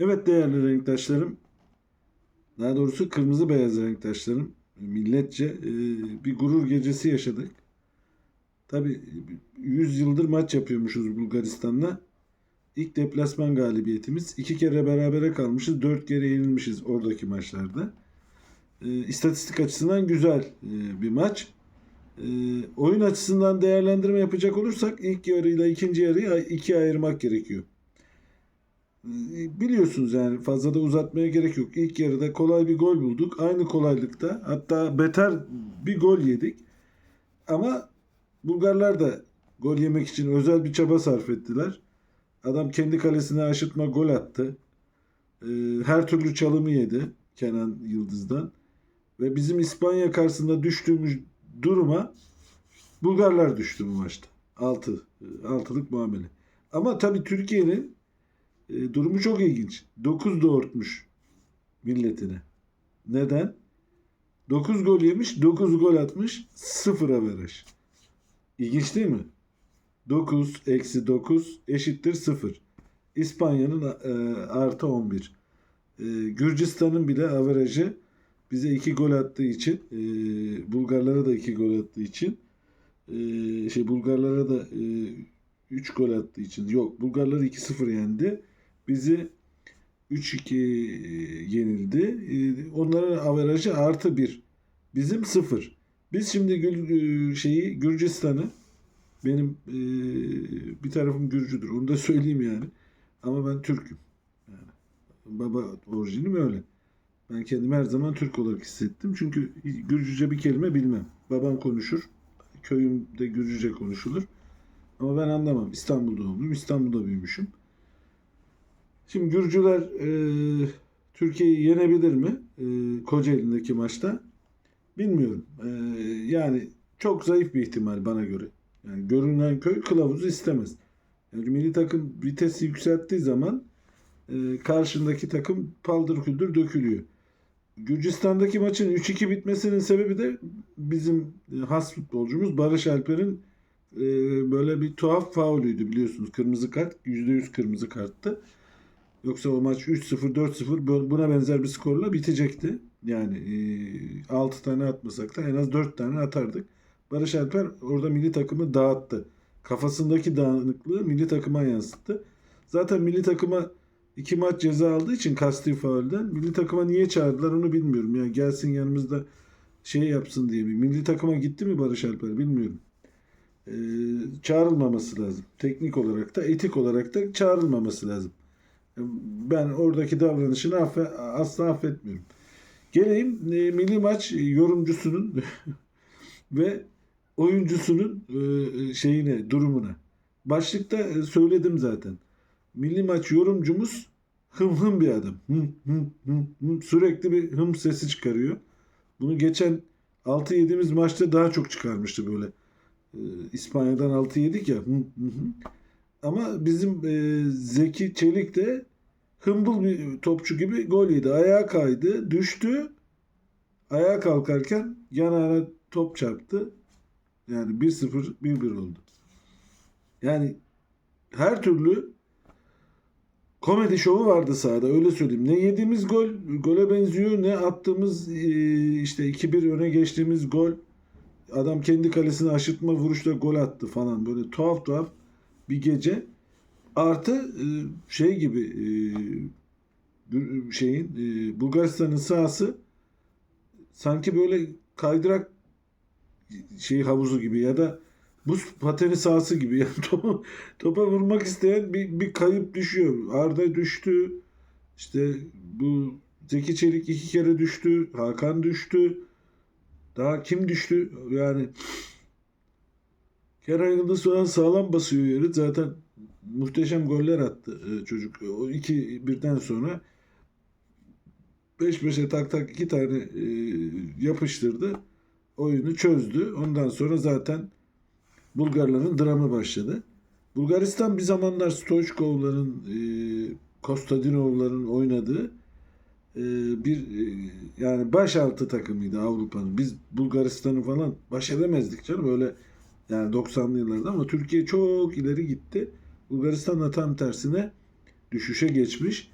Evet değerli renktaşlarım, daha doğrusu kırmızı beyaz renktaşlarım, milletçe e, bir gurur gecesi yaşadık. Tabii 100 yıldır maç yapıyormuşuz Bulgaristan'la. İlk deplasman galibiyetimiz. iki kere berabere kalmışız, dört kere yenilmişiz oradaki maçlarda. E, istatistik açısından güzel e, bir maç. Oyun açısından değerlendirme yapacak olursak ilk yarıyla ikinci yarıyı ikiye ayırmak gerekiyor. Biliyorsunuz yani fazla da uzatmaya gerek yok. İlk yarıda kolay bir gol bulduk. Aynı kolaylıkta hatta beter bir gol yedik. Ama Bulgarlar da gol yemek için özel bir çaba sarf ettiler. Adam kendi kalesine aşırtma gol attı. Ee, Her türlü çalımı yedi Kenan Yıldız'dan. Ve bizim İspanya karşısında düştüğümüz duruma Bulgarlar düştü bu maçta. Altı, altılık muamele. Ama tabii Türkiye'nin e, durumu çok ilginç. 9 doğurtmuş milletine. Neden? 9 gol yemiş, 9 gol atmış, 0 averaj. İlginç değil mi? 9 eksi 9 eşittir 0. İspanya'nın e, artı 11. E, Gürcistan'ın bile averajı bize 2 gol attığı için, e, Bulgarlara da 2 gol attığı için, e, şey Bulgarlara da 3 gol attığı için, yok Bulgarlar 2-0 yendi bizi 3-2 yenildi. Ee, Onların averajı artı 1. Bizim 0. Biz şimdi Gül, şeyi Gürcistan'ı benim e, bir tarafım Gürcüdür. Onu da söyleyeyim yani. Ama ben Türk'üm. Yani baba orijinim öyle. Ben kendimi her zaman Türk olarak hissettim. Çünkü Gürcüce bir kelime bilmem. Babam konuşur. Köyümde Gürcüce konuşulur. Ama ben anlamam. İstanbul'da doğumluyum. İstanbul'da büyümüşüm. Şimdi Gürcüler e, Türkiye'yi yenebilir mi e, Kocaeli'ndeki maçta? Bilmiyorum. E, yani çok zayıf bir ihtimal bana göre. Yani görünen köy kılavuzu istemez. Yani milli takım vitesi yükselttiği zaman e, karşındaki takım paldır küldür dökülüyor. Gürcistan'daki maçın 3-2 bitmesinin sebebi de bizim e, has futbolcumuz Barış Alper'in e, böyle bir tuhaf faulüydü biliyorsunuz. Kırmızı kart, %100 kırmızı karttı. Yoksa o maç 3-0, 4-0 buna benzer bir skorla bitecekti. Yani e, 6 tane atmasak da en az 4 tane atardık. Barış Alper orada milli takımı dağıttı. Kafasındaki dağınıklığı milli takıma yansıttı. Zaten milli takıma iki maç ceza aldığı için kasti faulden milli takıma niye çağırdılar onu bilmiyorum. Yani gelsin yanımızda şey yapsın diye mi? Milli takıma gitti mi Barış Alper bilmiyorum. Ee, çağrılmaması lazım. Teknik olarak da etik olarak da çağrılmaması lazım. Ben oradaki davranışını affe, asla affetmiyorum. Geleyim e, milli maç yorumcusunun ve oyuncusunun e, şeyine, durumuna. Başlıkta e, söyledim zaten. Milli maç yorumcumuz hım hım bir adam. Hım, hım, hım, hım. Sürekli bir hım sesi çıkarıyor. Bunu geçen 6 yediğimiz maçta daha çok çıkarmıştı böyle. E, İspanya'dan 6 yedik ya. Hım, hım, hım. Ama bizim e, Zeki Çelik de hımbıl bir topçu gibi gol yedi. Ayağa kaydı, düştü. Ayağa kalkarken yanağına top çarptı. Yani 1-0, 1-1 oldu. Yani her türlü komedi şovu vardı sahada öyle söyleyeyim. Ne yediğimiz gol gole benziyor ne attığımız e, işte 2-1 öne geçtiğimiz gol adam kendi kalesine aşırtma vuruşla gol attı falan böyle tuhaf tuhaf bir gece. Artı e, şey gibi e, şeyin e, Bulgaristan'ın sahası sanki böyle kaydırak şey havuzu gibi ya da buz pateni sahası gibi yani topa, topa vurmak isteyen bir, bir kayıp düşüyor. Arda düştü. İşte bu Zeki Çelik iki kere düştü. Hakan düştü. Daha kim düştü? Yani Kerem Yıldız falan sağlam basıyor yeri. Zaten muhteşem goller attı e, çocuk. O iki birden sonra beş beşe tak tak iki tane e, yapıştırdı. Oyunu çözdü. Ondan sonra zaten Bulgarların dramı başladı. Bulgaristan bir zamanlar Stoichkov'ların, e, Kostadinov'ların oynadığı e, bir e, yani başaltı takımıydı Avrupa'nın. Biz Bulgaristan'ı falan baş edemezdik canım öyle yani 90'lı yıllarda ama Türkiye çok ileri gitti. Bulgaristan da tam tersine düşüşe geçmiş.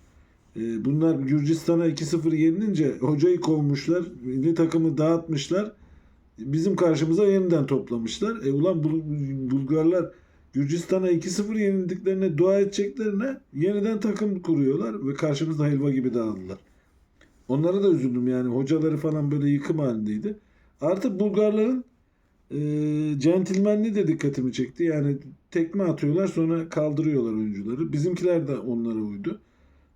E, bunlar Gürcistan'a 2-0 yenilince hocayı kovmuşlar. Milli takımı dağıtmışlar. Bizim karşımıza yeniden toplamışlar. E ulan Bul- Bulgarlar Gürcistan'a 2-0 yenildiklerine dua edeceklerine yeniden takım kuruyorlar ve karşımızda helva gibi dağıldılar. Onlara da üzüldüm yani hocaları falan böyle yıkım halindeydi. Artık Bulgarların e, centilmenliği de dikkatimi çekti. Yani tekme atıyorlar sonra kaldırıyorlar oyuncuları. Bizimkiler de onlara uydu.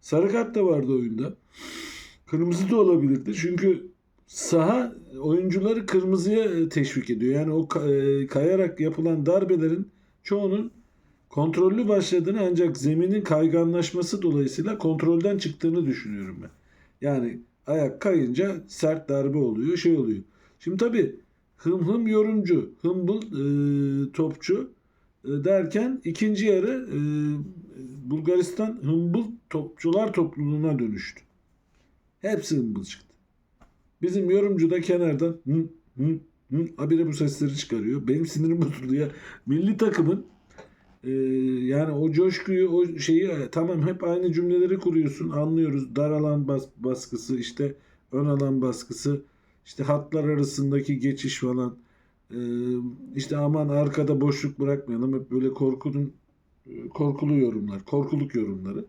Sarı kart da vardı oyunda. Kırmızı da olabilirdi. Çünkü saha oyuncuları kırmızıya e, teşvik ediyor. Yani o e, kayarak yapılan darbelerin çoğunun kontrollü başladığını ancak zeminin kayganlaşması dolayısıyla kontrolden çıktığını düşünüyorum ben. Yani ayak kayınca sert darbe oluyor, şey oluyor. Şimdi tabii hım hım yorumcu, hımbıl e, topçu e, derken ikinci yarı e, Bulgaristan hımbıl topçular topluluğuna dönüştü. Hepsi hımbıl çıktı. Bizim yorumcu da kenardan hı hı hı habire bu sesleri çıkarıyor. Benim sinirim bozuldu ya. Milli takımın e, yani o coşkuyu, o şeyi e, tamam hep aynı cümleleri kuruyorsun. Anlıyoruz. Dar alan bas, baskısı, işte ön alan baskısı, işte hatlar arasındaki geçiş falan. E, işte aman arkada boşluk bırakmayalım. Hep böyle korkunun korkulu yorumlar, korkuluk yorumları.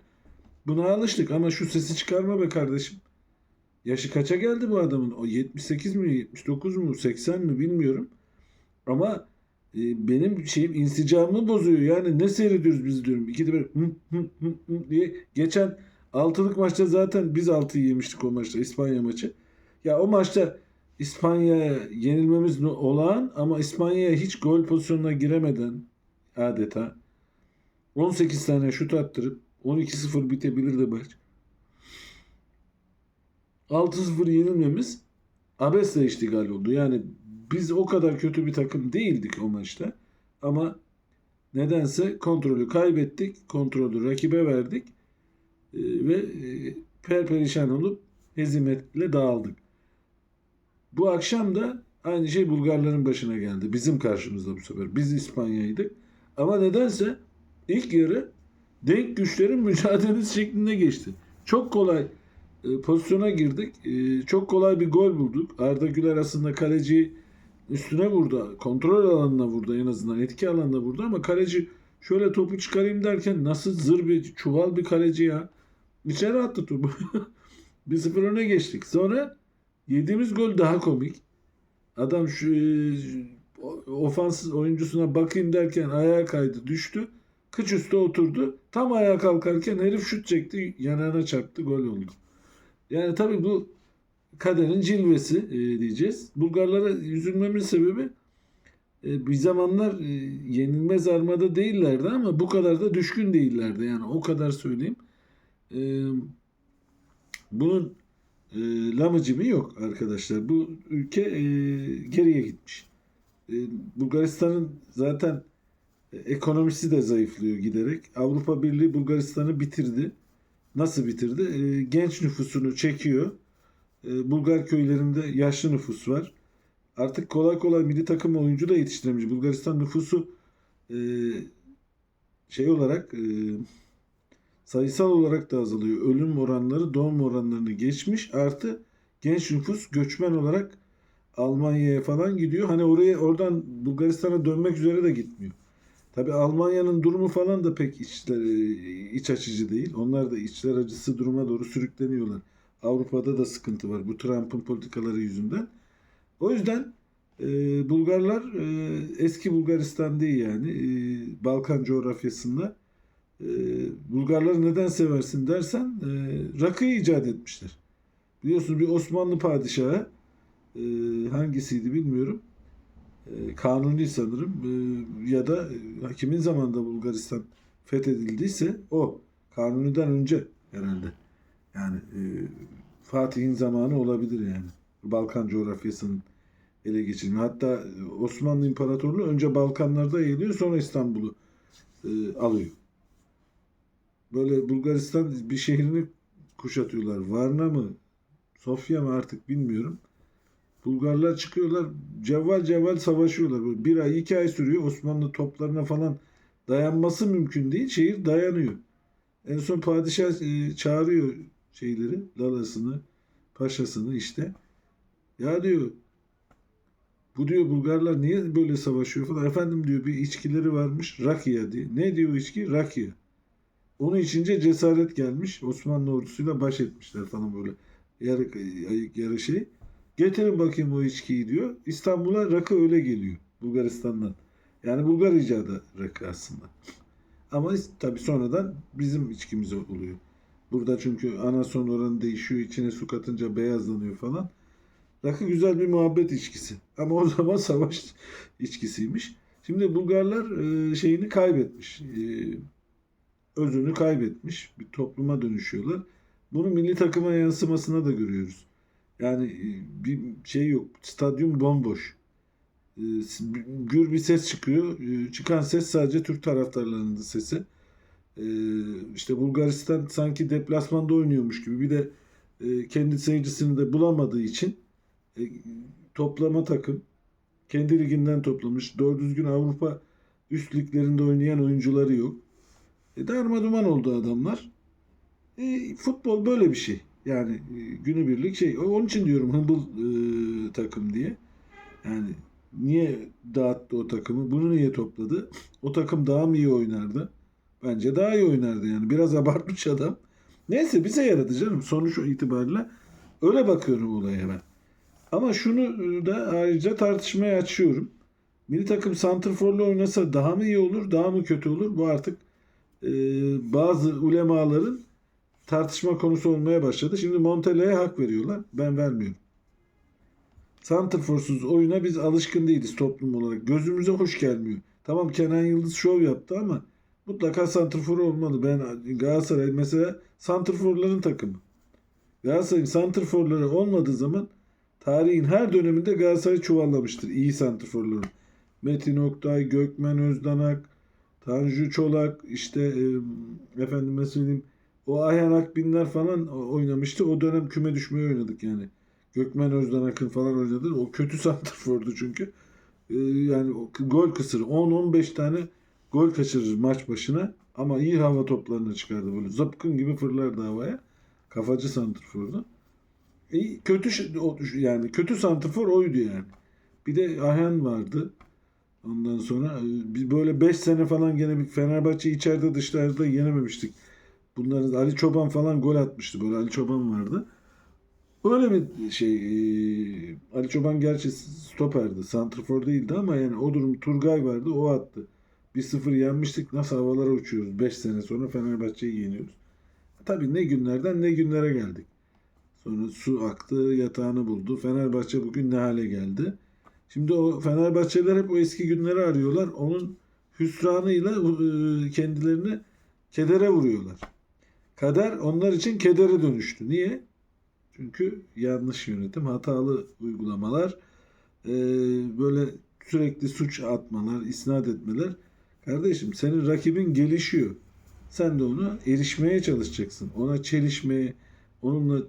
Buna alıştık ama şu sesi çıkarma be kardeşim. Yaşı kaça geldi bu adamın? O 78 mi, 79 mu, 80 mi bilmiyorum. Ama e, benim şeyim insicamımı bozuyor. Yani ne seyrediyoruz biz diyorum. İkide bir hı, hı, hı, hı diye. Geçen altılık maçta zaten biz altıyı yemiştik o maçta. İspanya maçı. Ya o maçta İspanya'ya yenilmemiz olağan ama İspanya'ya hiç gol pozisyonuna giremeden adeta 18 tane şut attırıp 12-0 bitebilirdi maç. 6-0 yenilmemiz abesle iştigal oldu. Yani biz o kadar kötü bir takım değildik o maçta. Ama nedense kontrolü kaybettik. Kontrolü rakibe verdik. Ee, ve e, perperişan olup hezimetle dağıldık. Bu akşam da aynı şey Bulgarların başına geldi. Bizim karşımızda bu sefer. Biz İspanya'ydık. Ama nedense ilk yarı denk güçlerin mücadelesi şeklinde geçti. Çok kolay e, pozisyona girdik. E, çok kolay bir gol bulduk. Arda Güler aslında kaleci üstüne vurdu. Kontrol alanına vurdu en azından. Etki alanına vurdu ama kaleci şöyle topu çıkarayım derken nasıl zır bir çuval bir kaleci ya. İçeri attı topu. 1-0 öne geçtik. Sonra yediğimiz gol daha komik. Adam şu e, ofansız oyuncusuna bakayım derken ayağa kaydı düştü. Kıç üstü oturdu. Tam ayağa kalkarken herif şut çekti. Yanağına çarptı. Gol oldu. Yani tabii bu kaderin cilvesi e, diyeceğiz. Bulgarlara üzülmemin sebebi e, bir zamanlar e, yenilmez armada değillerdi ama bu kadar da düşkün değillerdi. Yani o kadar söyleyeyim. E, bunun e, lamıcımı yok arkadaşlar. Bu ülke e, geriye gitmiş. E, Bulgaristan'ın zaten e, ekonomisi de zayıflıyor giderek. Avrupa Birliği Bulgaristan'ı bitirdi. Nasıl bitirdi? E, genç nüfusunu çekiyor. E, Bulgar köylerinde yaşlı nüfus var. Artık kolay kolay milli takım oyuncu da yetiştiremiyor. Bulgaristan nüfusu e, şey olarak e, sayısal olarak da azalıyor. Ölüm oranları doğum oranlarını geçmiş. Artı genç nüfus göçmen olarak Almanya'ya falan gidiyor. Hani oraya oradan Bulgaristan'a dönmek üzere de gitmiyor. Tabi Almanya'nın durumu falan da pek içler, iç açıcı değil. Onlar da içler acısı duruma doğru sürükleniyorlar. Avrupa'da da sıkıntı var bu Trump'ın politikaları yüzünden. O yüzden e, Bulgarlar e, eski Bulgaristan değil yani e, Balkan coğrafyasında e, Bulgarları neden seversin dersen e, rakıyı icat etmişler. Biliyorsunuz bir Osmanlı padişahı e, hangisiydi bilmiyorum. E, kanuni sanırım e, ya da kimin zamanında Bulgaristan fethedildiyse o. Kanuni'den önce herhalde. Yani Fatih'in zamanı olabilir yani. Balkan coğrafyasının ele geçirme. Hatta Osmanlı İmparatorluğu önce Balkanlarda yayılıyor sonra İstanbul'u e, alıyor. Böyle Bulgaristan bir şehrini kuşatıyorlar. Varna mı? Sofya mı artık bilmiyorum. Bulgarlar çıkıyorlar cevval cevval savaşıyorlar. Böyle bir ay iki ay sürüyor. Osmanlı toplarına falan dayanması mümkün değil. Şehir dayanıyor. En son padişah e, çağırıyor şeyleri, lalasını, paşasını işte. Ya diyor bu diyor Bulgarlar niye böyle savaşıyor falan. Efendim diyor bir içkileri varmış Rakia diye. Ne diyor içki? Rakia. Onu içince cesaret gelmiş. Osmanlı ordusuyla baş etmişler falan böyle. Yarı, yarı şey. Getirin bakayım o içkiyi diyor. İstanbul'a rakı öyle geliyor. Bulgaristan'dan. Yani Bulgar icadı rakı aslında. Ama tabii sonradan bizim içkimiz oluyor. Burada çünkü anason oranı değişiyor. içine su katınca beyazlanıyor falan. Rakı güzel bir muhabbet içkisi. Ama o zaman savaş içkisiymiş. Şimdi Bulgarlar e, şeyini kaybetmiş. Özünü kaybetmiş. Bir topluma dönüşüyorlar. Bunu milli takıma yansımasına da görüyoruz. Yani e, bir şey yok. Stadyum bomboş. E, gür bir ses çıkıyor. E, çıkan ses sadece Türk taraftarlarının sesi. İşte Bulgaristan sanki deplasmanda oynuyormuş gibi. Bir de kendi seyircisini de bulamadığı için toplama takım kendi liginden toplamış. Doğru düzgün Avrupa üst liglerinde oynayan oyuncuları yok. E, darma duman oldu adamlar. E, futbol böyle bir şey. Yani e, günübirlik şey. Onun için diyorum humble e, takım diye. Yani niye dağıttı o takımı? Bunu niye topladı? O takım daha mı iyi oynardı? Bence daha iyi oynardı yani. Biraz abartmış adam. Neyse bize yaradı canım. Sonuç itibariyle öyle bakıyorum olaya ben. Ama şunu da ayrıca tartışmaya açıyorum. Milli takım santrforlu oynasa daha mı iyi olur, daha mı kötü olur? Bu artık e, bazı ulemaların tartışma konusu olmaya başladı. Şimdi Montella'ya hak veriyorlar. Ben vermiyorum. Santrforsuz oyuna biz alışkın değiliz toplum olarak. Gözümüze hoş gelmiyor. Tamam Kenan Yıldız şov yaptı ama mutlaka santrfor olmalı. Ben Galatasaray mesela santrforların takımı. Galatasaray'ın santrforları olmadığı zaman tarihin her döneminde Galatasaray çuvallamıştır iyi santrforları. Metin Oktay, Gökmen Özdanak, Tanju Çolak, işte e, efendime söyleyeyim o Ayhan Akbinler falan oynamıştı. O dönem küme düşmeye oynadık yani. Gökmen Özdanak'ın falan oynadı. O kötü santrfordu çünkü. E, yani gol kısır. 10-15 tane gol kaçırır maç başına. Ama iyi hava toplarına çıkardı böyle. Zıpkın gibi fırlardı havaya. Kafacı santrfordu. E, kötü yani kötü santrfor oydu yani. Bir de Ahen vardı. Ondan sonra biz böyle 5 sene falan gene bir Fenerbahçe içeride dışarıda yenememiştik. Bunların Ali Çoban falan gol atmıştı. Böyle Ali Çoban vardı. Öyle bir şey Ali Çoban gerçi stoperdi. Santrfor değildi ama yani o durum Turgay vardı. O attı. 1-0 yenmiştik. Nasıl havalara uçuyoruz. 5 sene sonra Fenerbahçe'yi yeniyoruz. Tabii ne günlerden ne günlere geldik. Sonra su aktı, yatağını buldu. Fenerbahçe bugün ne hale geldi? Şimdi o Fenerbahçeliler hep o eski günleri arıyorlar. Onun hüsranıyla kendilerini kedere vuruyorlar. Kader onlar için kedere dönüştü. Niye? Çünkü yanlış yönetim, hatalı uygulamalar, böyle sürekli suç atmalar, isnat etmeler. Kardeşim senin rakibin gelişiyor. Sen de ona erişmeye çalışacaksın. Ona çelişmeye, onunla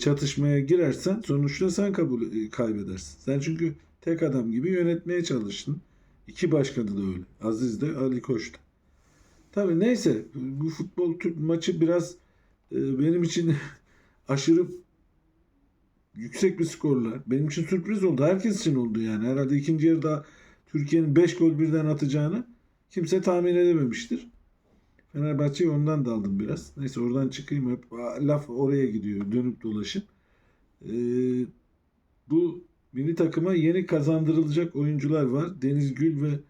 çatışmaya girersen sonuçta sen kabul kaybedersin. Sen çünkü tek adam gibi yönetmeye çalıştın. İki başkanı da öyle. Aziz de Ali Koç da. Tabii neyse bu futbol Türk maçı biraz benim için aşırı yüksek bir skorla. Benim için sürpriz oldu. Herkes için oldu yani. Herhalde ikinci yarıda Türkiye'nin 5 gol birden atacağını kimse tahmin edememiştir. Fenerbahçe'yi ondan da aldım biraz. Neyse oradan çıkayım hep. Laf oraya gidiyor dönüp dolaşıp. Ee, bu milli takıma yeni kazandırılacak oyuncular var. Deniz Gül ve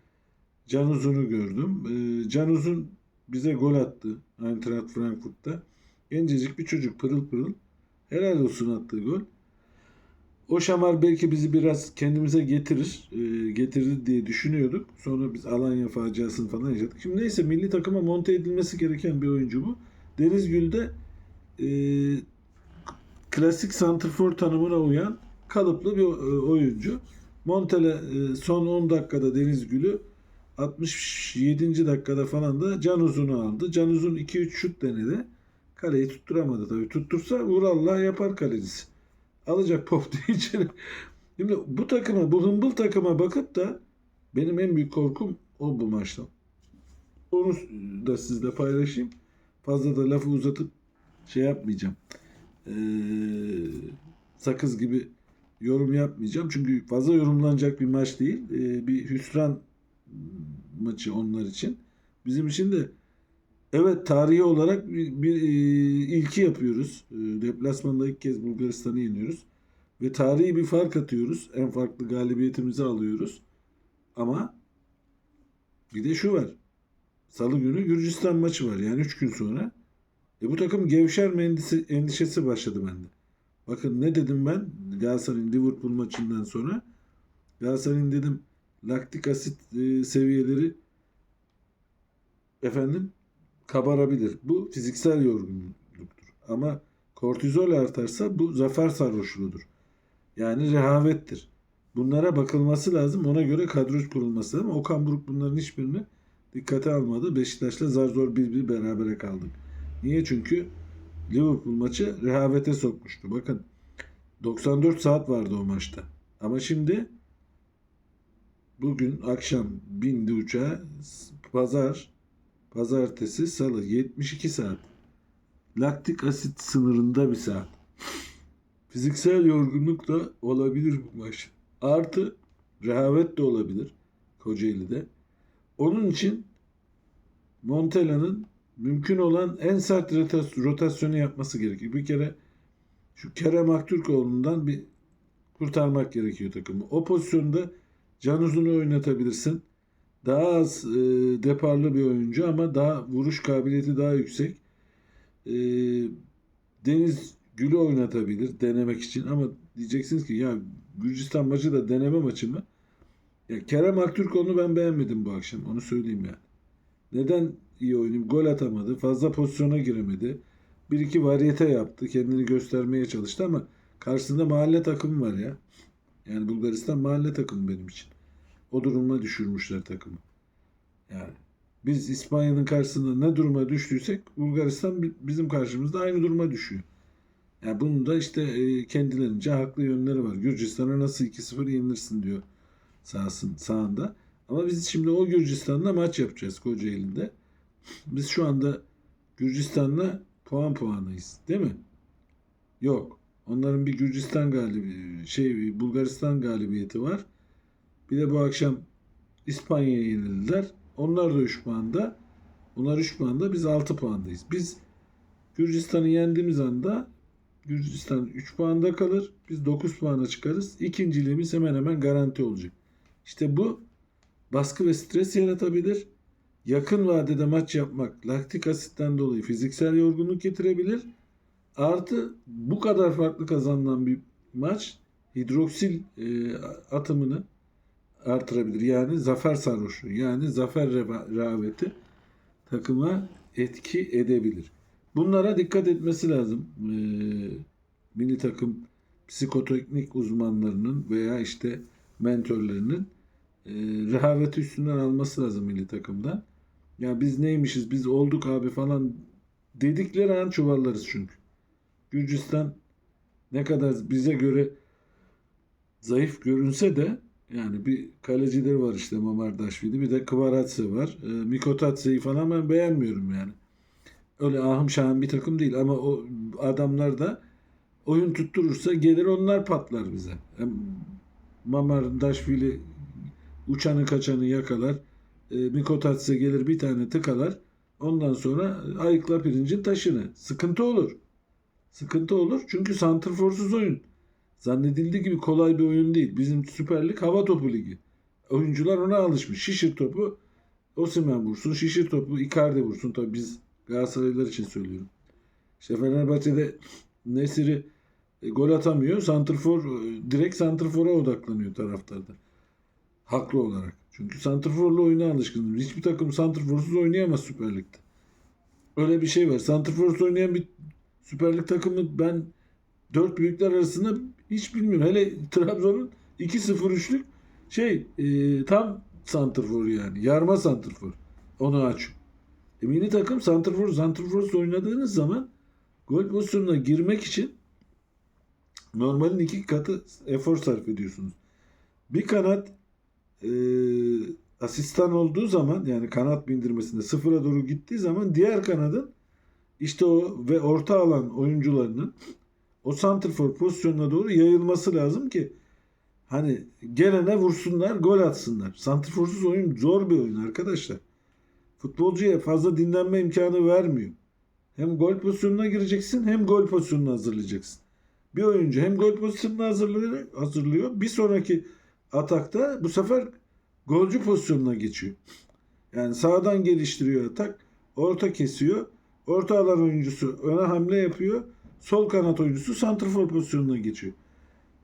Can Uzun'u gördüm. Ee, Can Uzun bize gol attı. Eintracht Frankfurt'ta. Gencecik bir çocuk pırıl pırıl. Helal olsun attığı gol. O şamar belki bizi biraz kendimize getirir, e, getirir diye düşünüyorduk. Sonra biz Alanya faciasını falan yaşadık. Şimdi neyse milli takıma monte edilmesi gereken bir oyuncu bu. Deniz Gül de e, klasik santrfor tanımına uyan kalıplı bir e, oyuncu. Montele e, son 10 dakikada Deniz Gül'ü 67. dakikada falan da Can Uzun'u aldı. Can Uzun 2-3 şut denedi. Kaleyi tutturamadı tabii. Tuttursa Vurallah yapar kalecisi alacak pop diye içeri. Şimdi bu takıma, bu hımbıl takıma bakıp da benim en büyük korkum o bu maçtan. Onu da sizle paylaşayım. Fazla da lafı uzatıp şey yapmayacağım. Ee, sakız gibi yorum yapmayacağım. Çünkü fazla yorumlanacak bir maç değil. Ee, bir hüsran maçı onlar için. Bizim için de evet tarihi olarak bir, bir e, ilki yapıyoruz. E, deplasmanda ilk kez Bulgaristan'ı yeniyoruz. Ve tarihi bir fark atıyoruz. En farklı galibiyetimizi alıyoruz. Ama bir de şu var. Salı günü Gürcistan maçı var. Yani 3 gün sonra. E bu takım gevşer mi endişesi, endişesi başladı bende. Bakın ne dedim ben Galatasaray'ın Liverpool maçından sonra. Galatasaray'ın dedim laktik asit e, seviyeleri efendim kabarabilir. Bu fiziksel yorgunluktur. Ama kortizol artarsa bu zafer sarhoşluğudur. Yani rehavettir. Bunlara bakılması lazım. Ona göre kadro kurulması lazım. Okan Buruk bunların hiçbirini dikkate almadı. Beşiktaş'la zar zor bir bir berabere kaldık. Niye? Çünkü Liverpool maçı rehavete sokmuştu. Bakın 94 saat vardı o maçta. Ama şimdi bugün akşam bindi uçağa pazar pazartesi salı 72 saat. Laktik asit sınırında bir saat. Fiziksel yorgunluk da olabilir bu maç. Artı rehavet de olabilir Kocaeli'de. Onun için Montella'nın mümkün olan en sert rotas- rotasyonu yapması gerekiyor. Bir kere şu Kerem Aktürkoğlu'ndan bir kurtarmak gerekiyor takımı. O pozisyonda Can Uzun'u oynatabilirsin. Daha az e, deparlı bir oyuncu ama daha vuruş kabiliyeti daha yüksek. E, Deniz Gül'ü oynatabilir denemek için ama diyeceksiniz ki ya Gürcistan maçı da deneme maçı mı? Ya Kerem Aktürkoğlu'nu ben beğenmedim bu akşam. Onu söyleyeyim yani. Neden iyi oynayayım? Gol atamadı. Fazla pozisyona giremedi. Bir iki varyete yaptı. Kendini göstermeye çalıştı ama karşısında mahalle takımı var ya. Yani Bulgaristan mahalle takımı benim için. O duruma düşürmüşler takımı. Yani biz İspanya'nın karşısında ne duruma düştüysek Bulgaristan bi- bizim karşımızda aynı duruma düşüyor. Yani bunun da işte e, kendilerince haklı yönleri var. Gürcistan'a nasıl 2-0 yenilirsin diyor sahasın, sağında. Ama biz şimdi o Gürcistan'la maç yapacağız Kocaeli'nde. Biz şu anda Gürcistan'la puan puanıyız. Değil mi? Yok. Onların bir Gürcistan galibi şey Bulgaristan galibiyeti var. Bir de bu akşam İspanya'ya yenildiler. Onlar da 3 puanda. Onlar 3 puanda biz 6 puandayız. Biz Gürcistan'ı yendiğimiz anda Gürcistan 3 puanda kalır. Biz 9 puana çıkarız. İkinciliğimiz hemen hemen garanti olacak. İşte bu baskı ve stres yaratabilir. Yakın vadede maç yapmak laktik asitten dolayı fiziksel yorgunluk getirebilir. Artı bu kadar farklı kazanılan bir maç hidroksil e, atımını artırabilir. Yani zafer sarhoşluğu yani zafer rehaveti takıma etki edebilir. Bunlara dikkat etmesi lazım. E, milli takım psikoteknik uzmanlarının veya işte mentörlerinin e, rehaveti üstünden alması lazım milli takımda. Ya biz neymişiz biz olduk abi falan dedikleri an çuvallarız çünkü. Gürcistan ne kadar bize göre zayıf görünse de yani bir kalecileri var işte Mamardaşvili bir de Kvaratse var. E, Mikotatse'yi falan ben beğenmiyorum yani. Öyle ahım şahım bir takım değil ama o adamlar da oyun tutturursa gelir onlar patlar bize. Hem Mamardaşvili uçanı kaçanı yakalar. E, Mikotatse gelir bir tane tıkalar. Ondan sonra ayıkla pirincin taşını. Sıkıntı olur. Sıkıntı olur. Çünkü santrforsuz oyun. Zannedildiği gibi kolay bir oyun değil. Bizim Süper Lig hava topu ligi. Oyuncular ona alışmış. Şişir topu Osimhen vursun. Şişir topu Icardi vursun. Tabii biz Galatasaraylılar için söylüyorum. İşte Fenerbahçe'de Nesiri e, gol atamıyor. Santrfor e, direkt santrfora odaklanıyor taraftarda. Haklı olarak. Çünkü santrforlu oyuna alışkın. Hiçbir takım santrforsuz oynayamaz Süper Lig'de. Öyle bir şey var. Santrforsuz oynayan bir Süper Lig takımı ben dört büyükler arasında hiç bilmiyorum. Hele Trabzon'un 2-0-3'lük şey e, tam santrfor yani. Yarma santrfor. Onu aç. E, milli takım santrfor santrforsuz oynadığınız zaman gol pozisyonuna girmek için normalin iki katı efor sarf ediyorsunuz. Bir kanat e, asistan olduğu zaman yani kanat bindirmesinde sıfıra doğru gittiği zaman diğer kanadın işte o ve orta alan oyuncularının o santrfor pozisyonuna doğru yayılması lazım ki hani gelene vursunlar, gol atsınlar. Santrforsuz oyun zor bir oyun arkadaşlar. Futbolcuya fazla dinlenme imkanı vermiyor. Hem gol pozisyonuna gireceksin hem gol pozisyonunu hazırlayacaksın. Bir oyuncu hem gol pozisyonunu hazırlıyor, hazırlıyor bir sonraki atakta bu sefer golcü pozisyonuna geçiyor. Yani sağdan geliştiriyor atak, orta kesiyor, orta alan oyuncusu öne hamle yapıyor, sol kanat oyuncusu santrfor pozisyonuna geçiyor.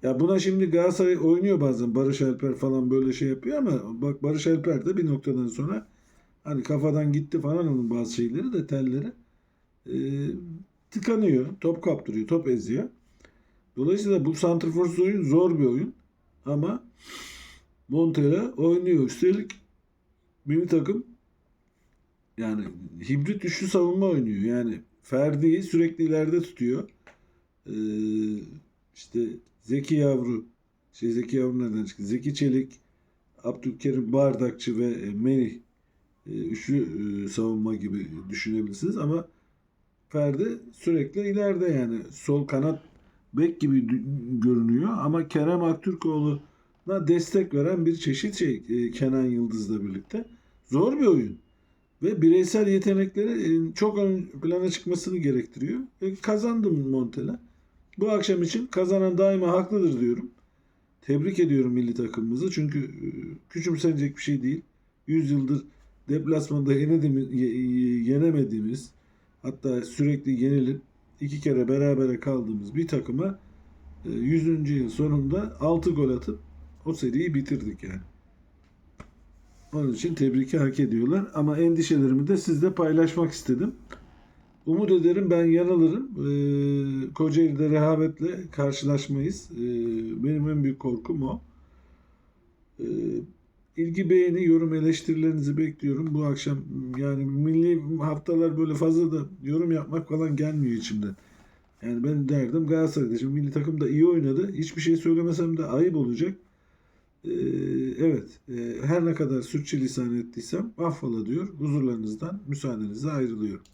Ya buna şimdi Galatasaray oynuyor bazen Barış Alper falan böyle şey yapıyor ama bak Barış Alper de bir noktadan sonra hani kafadan gitti falan onun bazı şeyleri de telleri e, tıkanıyor, top kaptırıyor, top eziyor. Dolayısıyla bu santrforsuz oyun zor bir oyun ama Montella oynuyor. Üstelik milli takım yani hibrit üçlü savunma oynuyor. Yani Ferdi'yi sürekli ileride tutuyor. Ee, işte Zeki Yavru şey Zeki Yavru nereden çıktı? Zeki Çelik, Abdülkerim Bardakçı ve e, Melih e, üçlü e, savunma gibi düşünebilirsiniz ama Ferdi sürekli ileride yani sol kanat bek gibi görünüyor ama Kerem Aktürkoğlu'na destek veren bir çeşit şey Kenan Yıldız'la birlikte. Zor bir oyun. Ve bireysel yetenekleri e, çok ön plana çıkmasını gerektiriyor. E, kazandım Montella. Bu akşam için kazanan daima haklıdır diyorum. Tebrik ediyorum milli takımımızı. Çünkü e, küçümsenecek bir şey değil. 100 yıldır deplasmanda yenemediğimiz hatta sürekli yenilip iki kere berabere kaldığımız bir takıma e, 100. yıl sonunda 6 gol atıp o seriyi bitirdik yani. Onun için tebriki hak ediyorlar. Ama endişelerimi de sizle paylaşmak istedim. Umut ederim ben yanılırım. Ee, Kocaeli'de rehavetle karşılaşmayız. Ee, benim en büyük korkum o. Ee, ilgi, beğeni, yorum, eleştirilerinizi bekliyorum. Bu akşam yani milli haftalar böyle fazla da yorum yapmak falan gelmiyor içimden. Yani ben derdim Galatasaray'da. Şimdi milli takım da iyi oynadı. Hiçbir şey söylemesem de ayıp olacak. Ee, evet. Ee, her ne kadar sürçülisan ettiysem affola diyor. Huzurlarınızdan müsaadenizle ayrılıyorum.